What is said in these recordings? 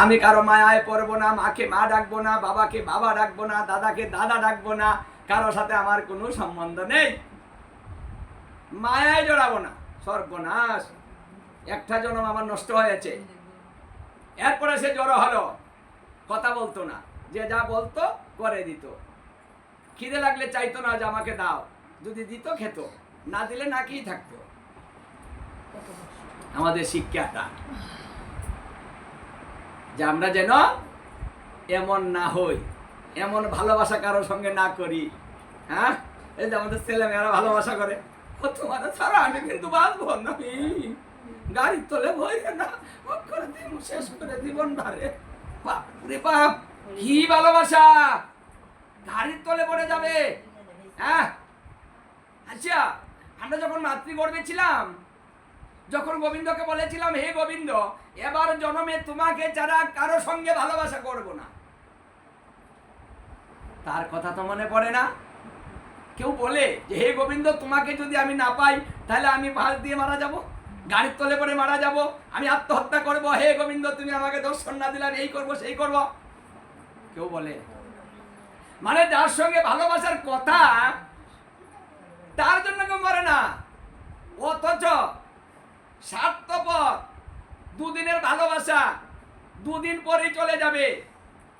আমি কারও মায়ায় পড়ব না, মাকে মা ডাকবো না, বাবাকে বাবা ডাকবো না, দাদাকে দাদা ডাকবো না কারোর সাথে আমার কোনো সম্বন্ধ নেই। মায়ায় জড়াবো না, সর্বনাশ। একটা জন্ম আমার নষ্ট হয়েছে। এরপরে সে জড়ো হলো, কথা বলতো না, যে যা বলতো করে দিত। খিদে লাগলে চাইতো না যে আমাকে দাও, যদি দিত খেত, না দিলে না কি থাকতো। আমাদের শিক্ষাটা। যে আমরা যেন এমন না হই, এমন ভালোবাসা কারোর সঙ্গে না করি হ্যাঁ? এই যে আমাদের ছেলে মেয়েরা ভালোবাসা করে। তোমার ছাড়া আমি কিন্তু বাঁচবো না। গাড়ির তলে বই না। করে দিব শেষ করে জীবন ধারে। বাপ রে বাপ, কি ভালোবাসা! গাড়ির তলে পড়ে যাবে। হ্যাঁ? আচ্ছা আমরা যখন মাতৃগর্ভে ছিলাম যখন গোবিন্দকে বলেছিলাম, হে গোবিন্দ, এবার জন্মে তোমাকে ছাড়া কারও সঙ্গে ভালোবাসা করব না। তার কথা তো মনে পড়ে না। কেউ বলে যে, হে গোবিন্দ, তোমাকে যদি আমি না পাই, তাহলে আমি বাস দিয়ে মারা যাব, গাড়ির তলে পড়ে মারা যাব, আমি আত্মহত্যা করব। হে গোবিন্দ, তুমি আমাকে দর্শন না দিলাম এই করব, সেই করব। কেউ বলে মানে যার সঙ্গে ভালোবাসার কথা, তার জন্য কেউ মরে না। অথচ স্বার্থপর। দুদিনের ভালোবাসা, দুদিন পরেই চলে যাবে।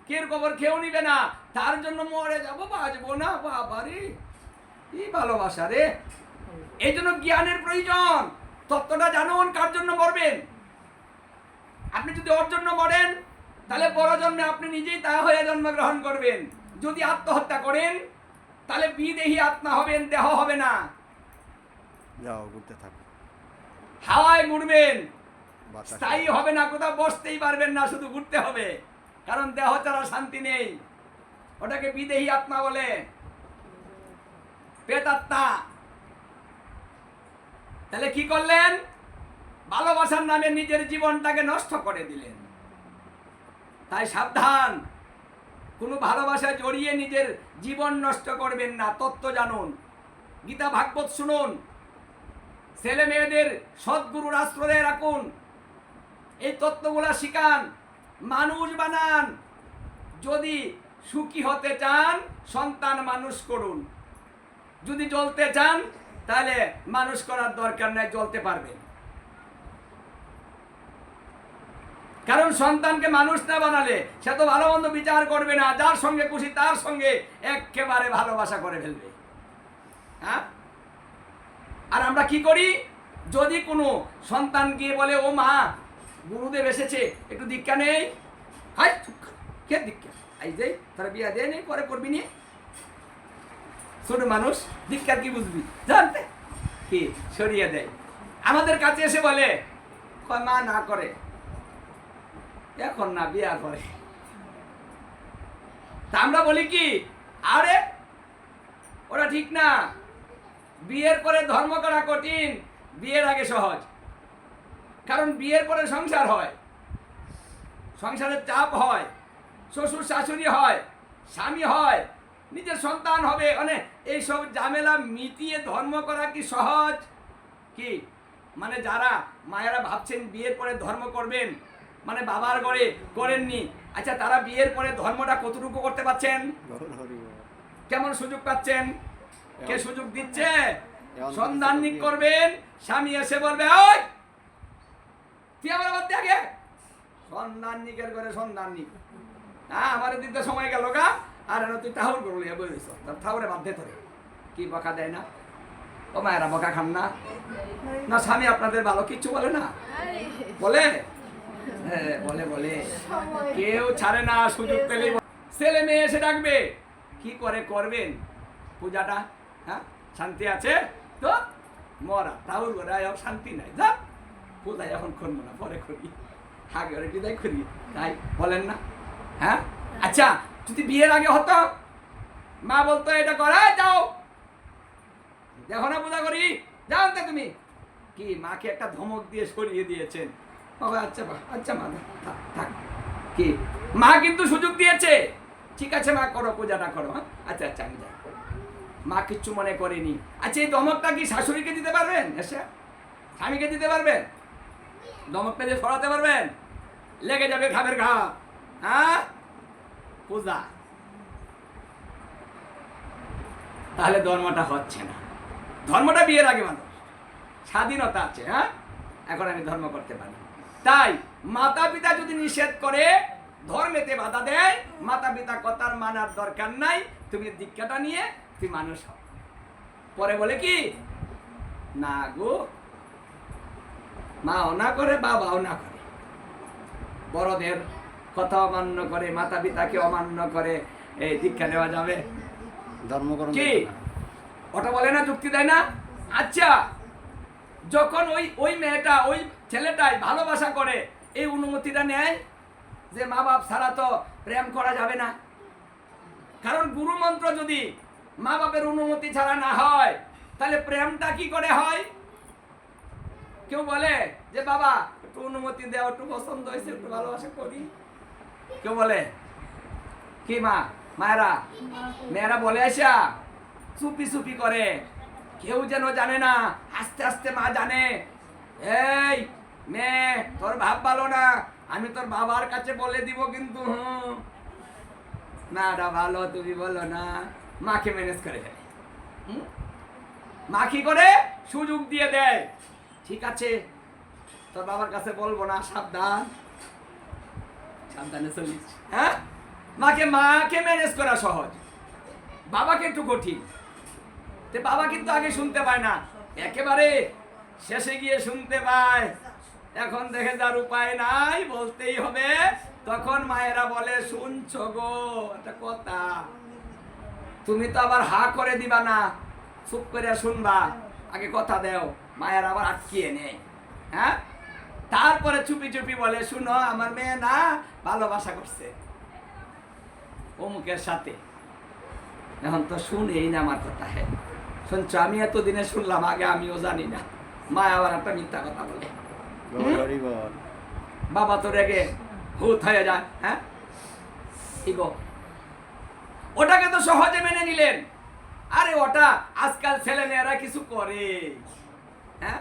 কের খবর খেয়েও নিবে না। তার জন্য মরে যাব, বাঁচবো না বাবারে কি ভালোবাসা রে। এই জন্য জ্ঞানের প্রয়োজন। তত্ত্বটা জানুন, কার জন্য মরবেন? আপনি যদি ওর জন্য মরেন, তাহলে বড় জন্মে আপনি নিজেই তা হয়ে জন্মগ্রহণ করবেন। যদি আত্মহত্যা করেন, তাহলে বিদেহী আত্মা হবেন, দেহ হবে না। যাও, ঘুরতে থাকো। হাওয়ায় ঘুরবেন বাতাসে। স্থায়ী হবে। না কোথাও বসতেই পারবেন না শুধু ঘুরতে হবে। কারণ দেহ ছাড়া শান্তি নেই। ওটাকে বিদেহী আত্মা বলে। পেতাত্মা তাহলে কি করলেন? ভালোবাসার নামে নিজের জীবনটাকে নষ্ট করে দিলেন। তাই সাবধান। কোনো ভালোবাসা জড়িয়ে নিজের জীবন নষ্ট করবেন না। তত্ত্ব জানুন। গীতা ভাগবত শুনুন। ছেলে মেয়েদের সদ্গুরুর আশ্রয়ে রাখুন। এই তত্ত্বগুলা শিখান, মানুষ বানান। যদি সুখী হতে চান, সন্তান মানুষ করুন। যদি জ্বলতে চান, তাহলে মানুষ করার দরকার নাই, জ্বলতে পারবেন। কারণ সন্তানকে মানুষ না বানালে সে তো ভালো মন্দ বিচার করবে না, যার সঙ্গে খুশি তার সঙ্গে একেবারে ভালোবাসা করে ফেলবে। হ্যাঁ? আর আমরা কি করি? যদি কোনো সন্তান গিয়ে বলে, ও মা, গুরুদেব এসেছে, একটু দীক্ষা নেই। হাই কে দীক্ষা। তারা বিয়া দেয় নেই পরে করবি মানুষ দীক্ষার কি বুঝবি? জানতে কি? সরিয়ে দেয় আমাদের কাছে এসে বলে মা, না করে। এখন না, বিয়া করে। তা আমরা বলি কি? আরে, ওরা ঠিক না। বিয়ের পরে ধর্ম করা কঠিন বিয়ের আগে সহজ। কারণ বিয়ের পরে সংসার হয়। সংসারের চাপ হয় শ্বশুর শাশুড়ি হয় স্বামী হয় নিজের সন্তান হবে মানে এইসব ঝামেলা মিটিয়ে ধর্ম করা কি সহজ? কি? মানে যারা মায়েরা ভাবছেন বিয়ের পরে ধর্ম করবেন মানে বাবার ঘরে করেননি আচ্ছা তারা বিয়ের পরে ধর্মটা কতটুকু করতে পারছেন। কেমন সুযোগ পাচ্ছেন? কে সুযোগ দিচ্ছে? সন্ধানিক সুযোগ করবেন স্বামী এসে বলবে ওই! তুই আমার বাদ আগে। সন্ধানিকের করে সন্ধানিক হ্যাঁ আমার দিতে সময় গেল গা। আর এনে তুই তাহুর করলি বুঝেছ তার ঠাউরে বাধ্যে ধরে কি বকা দেয় না? ও মায়েরা বকা খান না। না স্বামী আপনাদের ভালো কিচ্ছু বলে না? বলে? হ্যাঁ বলে বলে। কেউ ছাড়ে না সুযোগ পেলে ছেলে মেয়ে এসে ডাকবে। কি করে করবেন? পূজাটা? হ্যাঁ? শান্তি আছে? তো মরা। তাও করে শান্তি নাই। যা। পূজায় এখন করব না, পরে করি। আগে ওরে বিদায় করি। তাই বলেন না। হ্যাঁ? আচ্ছা যদি বিয়ের আগে হতো, মা বলতো, এটা করা যাও। দেখো না পূজা করি। যাও তো তুমি। কি, মাকে একটা ধমক দিয়ে সরিয়ে দিয়েছেন? বাবা আচ্ছা মা আচ্ছা মা থাক। কি, মা কিন্তু সুযোগ দিয়েছে। ঠিক আছে, মা, করো, পূজাটা করো হ্যাঁ? আচ্ছা আচ্ছা আমি যাই। মা কিচ্ছু মনে করেনি। আচ্ছা এই দমকটা কি শাশুড়িকে দিতে পারবেন? এসে, স্বামীকে দিতে পারবেন? দমকটা দিয়ে সরাতে পারবেন? লেগে যাবে খাবের ঘা হ্যাঁ? পূজা। তাহলে ধর্মটা হচ্ছে না। ধর্মটা বিয়ের আগে মানুষ। স্বাধীনতা আছে হ্যাঁ? এখন আমি ধর্ম করতে পারি। তাই মাতা পিতা যদি নিষেধ করে, ধর্মেতে বাধা দেয় মাতা পিতা কথার মানার দরকার নাই। তুমি দীক্ষাটা নিয়ে তুই মানুষ হও পরে বলে কি? না গো মাও না করে বাবাও না করে। বড়দের কথা অমান্য করে মাতা পিতাকে অমান্য করে এই দীক্ষা দেওয়া যাবে। ধর্মকরণ কি? ওটা বলে না যুক্তি দেয় না? আচ্ছা যখন ওই ওই মেয়েটা ওই ছেলেটাই ভালোবাসা করে এই অনুমতিটা নেয় যে মা বাপ ছাড়া তো প্রেম করা যাবে না। কারণ গুরু মন্ত্র যদি মা বাপের অনুমতি ছাড়া না হয়, তাহলে প্রেমটা কি করে হয়? কেউ বলে যে, বাবা, একটু অনুমতি দেও, একটু পছন্দ হয়েছে, একটু ভালোবাসা করি। কেউ বলে, কি মা, মায়েরা, মেয়েরা বলে আসা, চুপি চুপি করে। কেউ যেন জানে না, আস্তে আস্তে মা জানে, এই, মেয়ে, তোর ভাব ভালো না, আমি তোর বাবার কাছে বলে দিব কিন্তু, হুম না ভালো, তুমি বলো না। মাকে ম্যানেজ করে। ফেলে মা কি করে সুযোগ দিয়ে দেয়। ঠিক আছে, তোর বাবার কাছে বলব না, সাবধান। সাবধানে চলিস। হ্যাঁ? মাকে মাকে ম্যানেজ করা সহজ। বাবাকে একটু কঠিন। তে বাবা কিন্তু আগে শুনতে পায় না। একেবারে শেষে গিয়ে শুনতে পায়। এখন দেখে যার উপায় নাই, বলতেই হবে, তখন মায়েরা বলে, শুনছো গো, একটা কথা। তুমি তো আবার হা করে দিবা না। চুপ করে শুনবা। আগে কথা দেও। মায়ের আবার আটকিয়ে নেই। হ্যাঁ? তারপরে চুপি চুপি বলে শুনো আমার মেয়ে না ভালোবাসা করছে। অমুকের সাথে। এখন তো শুনেই না আমার কথা হ্যাঁ শুনছো আমি এতদিনে শুনলাম আগে আমিও জানি না। মা আবার একটা মিথ্যা কথা বলে। বাবা তো রেগে হুত হয়ে যায়। হ্যাঁ? ওটাকে তো সহজে মেনে নিলেন। আরে ওটা আজকাল ছেলে মেয়েরা কিছু করে। হ্যাঁ?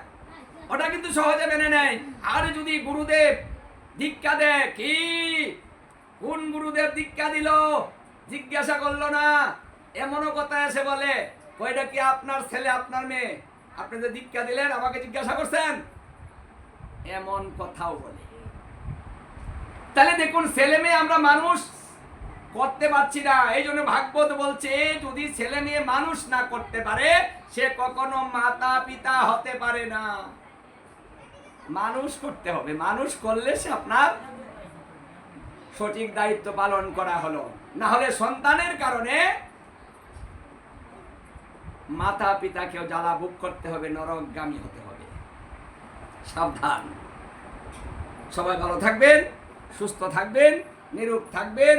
ওটা কিন্তু সহজে মেনে নেয়। আরে যদি গুরুদেব দীক্ষা দেয়, কি? কোন গুরুদেব দীক্ষা দিল? জিজ্ঞাসা করল না। এমনও কথা এসে বলে ওইটা কি আপনার ছেলে, আপনার মেয়ে? আপনি যে দীক্ষা দিলেন, আমাকে জিজ্ঞাসা করছেন? এমন কথাও বলে। তাহলে দেখুন ছেলে মেয়ে আমরা মানুষ করতে পারছি না। এই জন্য ভাগবত বলছে, যদি ছেলে মেয়ে মানুষ না করতে পারে, সে কখনো মাতা পিতা হতে পারে না। মানুষ করতে হবে। মানুষ করলে সে আপনার সঠিক দায়িত্ব পালন করা হলো। না হলে সন্তানের কারণে মাতা পিতাকেও জ্বালা বুক করতে হবে, নরকগামী হতে হবে। সাবধান। সবাই ভালো থাকবেন, সুস্থ থাকবেন নিরূপ থাকবেন।